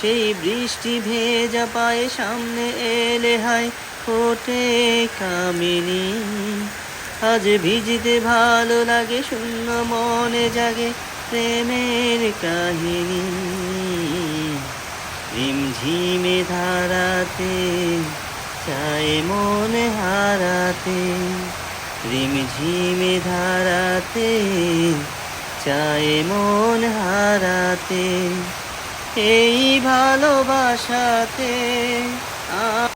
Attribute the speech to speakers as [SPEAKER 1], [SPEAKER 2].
[SPEAKER 1] সেই বৃষ্টি ভেজা পায়ে সামনে এলে হায় ফোটে কামিনী। আজ ভিজিতে ভালো লাগে, শূন্য মনে জাগে প্রেমের কাহিনী। ঝিমে ধারাতে, চায় মনে হারাতে। ঝিমে ধারাতে, চায় মন হারাতে। এই ভালোবাসাতে